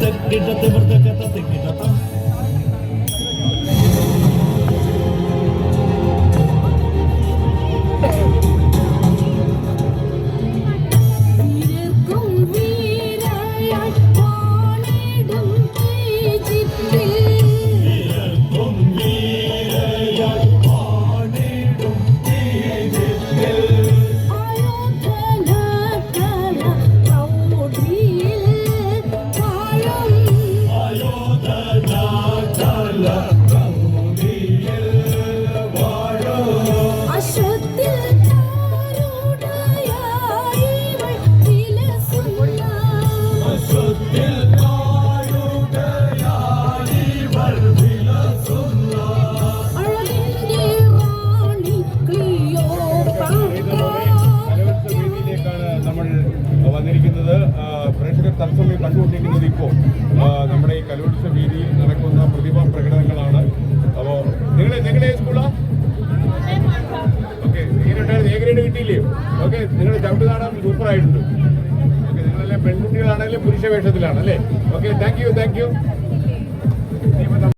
tek, tek, tek, tek, tek, tek, tek, tek, tek, tek, tek, തത്സമയം കണ്ടുകൊണ്ടിരിക്കുന്നത് ഇപ്പോൾ നമ്മുടെ ഈ കലോത്സവ വേദിയിൽ കിട്ടിയില്ലേ ഓക്കെ നിങ്ങളുടെ ചവിട്ട് കാണാൻ സൂപ്പർ ആയിട്ടുണ്ട് ഓക്കെ നിങ്ങളെല്ലാം പെൺകുട്ടികളാണെങ്കിലും പുരുഷ വേഷത്തിലാണ് അല്ലേ? Okay thank you thank you